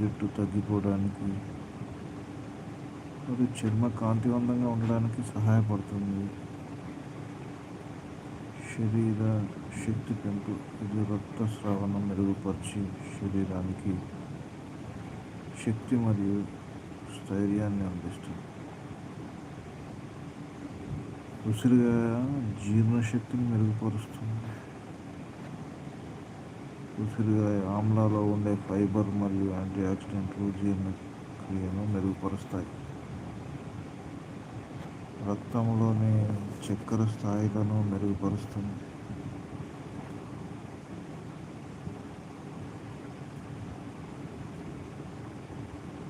జుట్టు తగ్గిపోవడానికి మరియు చర్మ కాంతివంతంగా ఉండడానికి సహాయపడుతుంది. శరీర శక్తి పెంపు ఇది రక్తస్రావణం మెరుగుపరిచి శరీరానికి శక్తి మరియు స్థైర్యాన్ని అందిస్తుంది. ఉసిరిగా జీర్ణశక్తిని మెరుగుపరుస్తుంది. ఉసిరిగాయ ఆమ్లాలో ఉండే ఫైబర్ మరియు యాంటీ ఆక్సిడెంట్లు జీర్ణక్రియను మెరుగుపరుస్తాయి. రక్తంలోని చక్కెర స్థాయిలను మెరుగుపరుస్తుంది.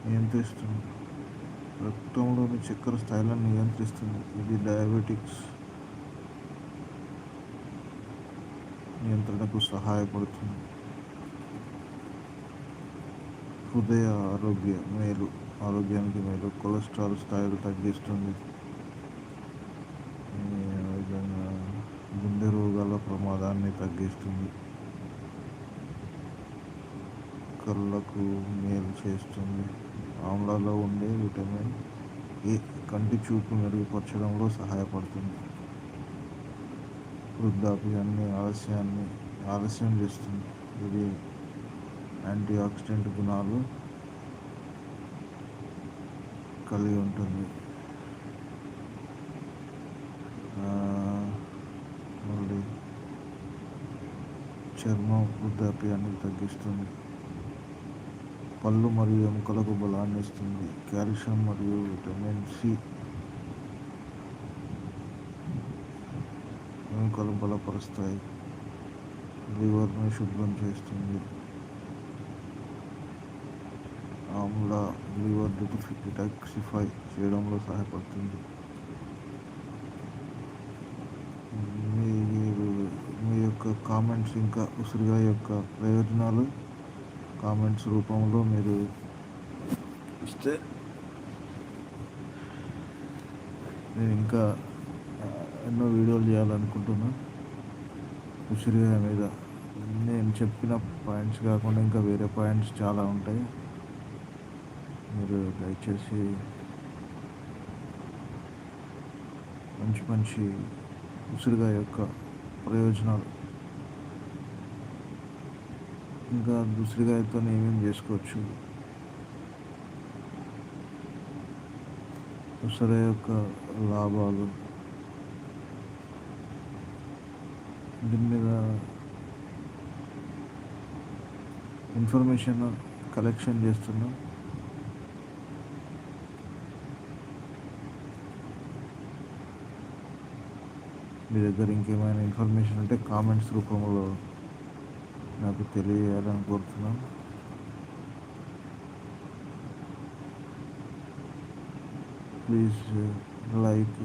నియంత్రిస్తుంది రక్తంలోని చక్కెర స్థాయిలను నియంత్రిస్తుంది. ఇది డయాబెటిక్స్ నియంత్రణకు సహాయపడుతుంది. హృదయ ఆరోగ్య మేలు ఆరోగ్యానికి మేలు కొలెస్ట్రాల్ స్థాయిలు తగ్గిస్తుంది. విధంగా గుండె రోగాల ప్రమాదాన్ని తగ్గిస్తుంది. కళ్ళకు మేలు చేస్తుంది. ఆమ్లాలో ఉండే విటమిన్ ఏ కంటి చూపు మెరుగుపరచడంలో సహాయపడుతుంది. వృద్ధాప్యాన్ని ఆలస్యాన్ని ఆలస్యం చేస్తుంది. ఇది యాంటీ ఆక్సిడెంట్ గుణాలు కలిగి ఉంటుంది. మళ్ళీ చర్మం వృద్ధాప్యాన్ని తగ్గిస్తుంది. పళ్ళు మరియు ఎముకలకు బలాన్ని ఇస్తుంది. కాల్షియం మరియు విటమిన్ సి. ఎముకలు బలపరుస్తాయి. లివర్ని శుభ్రం చేస్తుంది. ఆమ్ల లివర్ డిటాక్సిఫై చేయడంలో సహాయపడుతుంది. మీరు మీ యొక్క కామెంట్స్ ఇంకా ఉసిరిగా యొక్క ప్రయోజనాలు కామెంట్స్ రూపంలో మీరు ఇస్తే నేను ఇంకా ఎన్నో వీడియోలు చేయాలనుకుంటున్నా. ఉసిరిగా మీద నేను చెప్పిన పాయింట్స్ కాకుండా ఇంకా వేరే పాయింట్స్ చాలా ఉంటాయి. మీరు దయచేసి మంచి మంచి ఉసిరిగా యొక్క ప్రయోజనాలు ఇంకా ఉసిరిగాయతో ఏమేమి చేసుకోవచ్చు? ఉసిరి యొక్క లాభాలు దీని మీద ఇన్ఫర్మేషన్ కలెక్షన్ చేస్తున్నాం. మీ దగ్గర ఇంకేమైనా ఇన్ఫర్మేషన్ ఉంటే కామెంట్స్ రూపంలో నాకు తెలియజేయాలని కోరుతున్నాం. Please like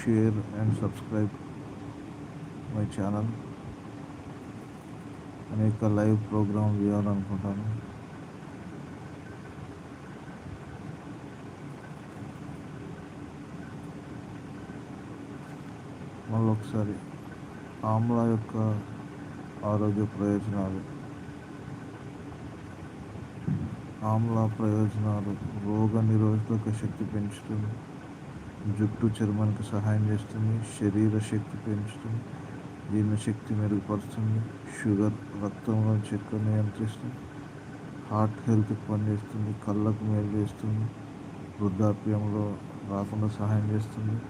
share and subscribe my channel అనేక లైవ్ ప్రోగ్రామ్ చేయాలనుకుంటాను. మళ్ళీ ఒకసారి ఆమ్లా యొక్క ఆరోగ్య ప్రయోజనాలు. ఆమ్లా ప్రయోజనాలు రోగ నిరోధక శక్తి పెంచుతుంది. జుట్టు చర్మానికి సహాయం చేస్తుంది. శరీర శక్తి పెంచుతుంది. జీర్ణశక్తి మెరుగుపరుస్తుంది. షుగర్ రక్తంలో చక్కెర నియంత్రిస్తుంది. హార్ట్ హెల్త్కి పనిచేస్తుంది. కళ్ళకు మేలు చేస్తుంది. వృద్ధాప్యంలో రాకుండా సహాయం చేస్తుంది.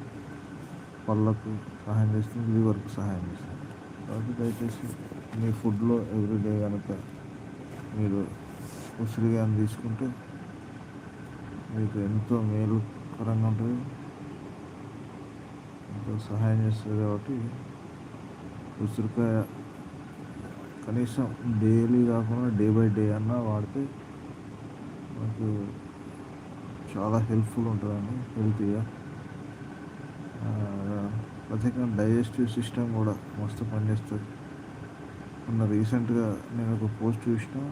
పళ్ళకు సహాయం చేస్తుంది లివర్కి సహాయం చేస్తుంది. కాబట్టి దయచేసి మీ ఫుడ్లో ఎవ్రీడే కనుక మీరు ఉసిరిగాయని తీసుకుంటే మీకు ఎంతో మేలుకరంగా ఉంటుంది. ఎంతో సహాయం చేస్తుంది కాబట్టి ఉసిరికాయ కనీసం డైలీ కాకుండా డే బై డే అన్నా వాడితే మనకు చాలా హెల్ప్ఫుల్ ఉంటుందండి హెల్తీగా. ప్రత్యేకంగా డైజెస్టివ్ సిస్టమ్ కూడా మస్తు పనిచేస్తుంది. మొన్న రీసెంట్గా నేను ఒక పోస్ట్ చూసిన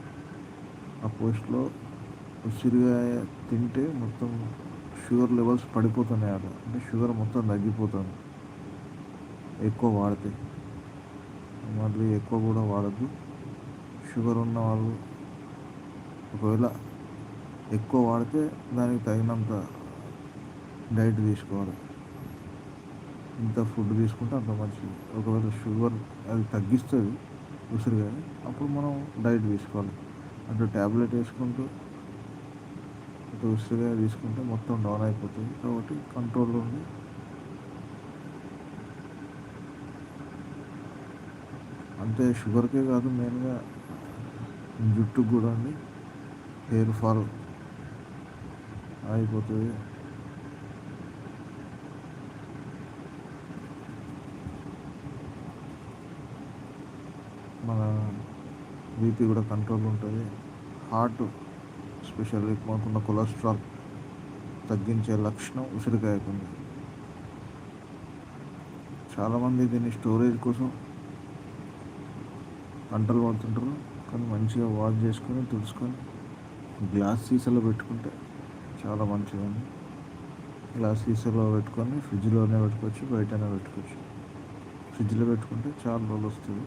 ఆ పోస్ట్లో ఉసిరిగాయ తింటే మొత్తం షుగర్ లెవెల్స్ పడిపోతున్నాయి అలా అంటే షుగర్ మొత్తం తగ్గిపోతుంది. ఎక్కువ వాడితే. మళ్ళీ ఎక్కువ కూడా వాడద్దు. షుగర్ ఉన్న వాళ్ళు ఒకవేళ ఎక్కువ వాడితే దానికి తగినంత డైట్ తీసుకోవాలి. ఇంత ఫుడ్ తీసుకుంటే అంత మంచిది. ఒకవేళ షుగర్ అది తగ్గిస్తుంది ఉసిరికాయ అప్పుడు మనం డైట్ తీసుకోవాలి. అంటే ట్యాబ్లెట్ వేసుకుంటూ ఇటు ఉసిరిగా తీసుకుంటే మొత్తం డౌన్ అయిపోతుంది కాబట్టి కంట్రోల్లో ఉంది. అంటే షుగర్కే కాదు మెయిన్గా జుట్టుకు కూడా అండి హెయిర్ ఫాల్ అయిపోతుంది. మన బీపీ కూడా కంట్రోల్ ఉంటుంది. హార్ట్ స్పెషల్లీ మనకున్న కొలెస్ట్రాల్ తగ్గించే లక్షణం ఉసిరికాయకు ఉంది చాలామంది దీన్ని స్టోరేజ్ కోసం గంటలు పడుతుంటారు కానీ మంచిగా వాష్ చేసుకొని తుడుచుకొని గ్లాస్ సీసాలో పెట్టుకుంటే చాలా మంచిదండి గ్లాస్ సీసాలో పెట్టుకొని ఫ్రిడ్జ్లోనే పెట్టుకోవచ్చు బయటనే పెట్టుకోవచ్చు. ఫ్రిడ్జ్లో పెట్టుకుంటే చాలా రోజులు వస్తుంది.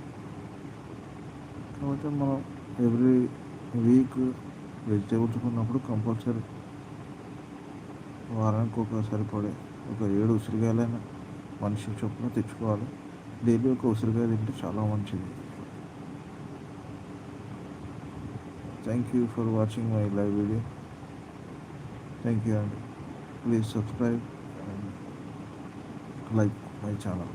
కాకపోతే మనం ఎవ్రీ వీక్ వెజిటేబుల్స్ కొన్నప్పుడు కంపల్సరీ వారానికి ఒక సరిపడే ఒక ఏడు ఉసిరికాయలైనా మనిషి చొప్పున తెచ్చుకోవాలి. డైలీ ఒక ఉసిరికాయ తింటే చాలా మంచిది. Thank you for watching my live video thank you అండి please subscribe and like my channel